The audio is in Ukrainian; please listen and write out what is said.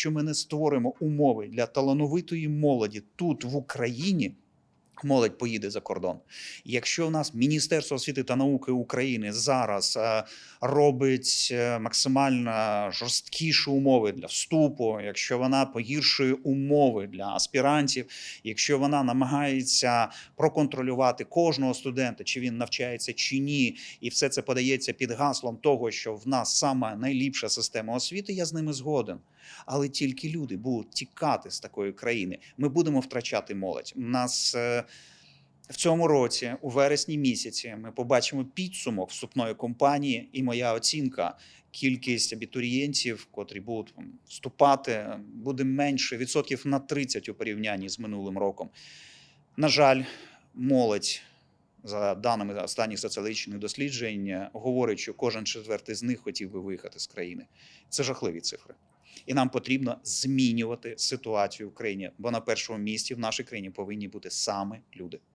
якщо ми не створимо умови для талановитої молоді тут в Україні. Молодь поїде за кордон. Якщо у нас Міністерство освіти та науки України зараз е, робить е, максимально жорсткіші умови для вступу, якщо вона погіршує умови для аспірантів, якщо вона намагається проконтролювати кожного студента, чи він навчається чи ні, і все це подається під гаслом того, що в нас сама найліпша система освіти, я з ними згоден. Але тільки люди будуть тікати з такої країни. Ми будемо втрачати молодь. У нас е, в цьому році, у вересні місяці, ми побачимо підсумок вступної кампанії, і моя оцінка. Кількість абітурієнтів, котрі будуть вступати, буде менше відсотків на 30 у порівнянні з минулим роком. На жаль, молодь, за даними останніх соціологічних досліджень, говорить, що кожен четвертий з них хотів би виїхати з країни. Це жахливі цифри. І нам потрібно змінювати ситуацію в країні, бо на першому місці в нашій країні повинні бути саме люди.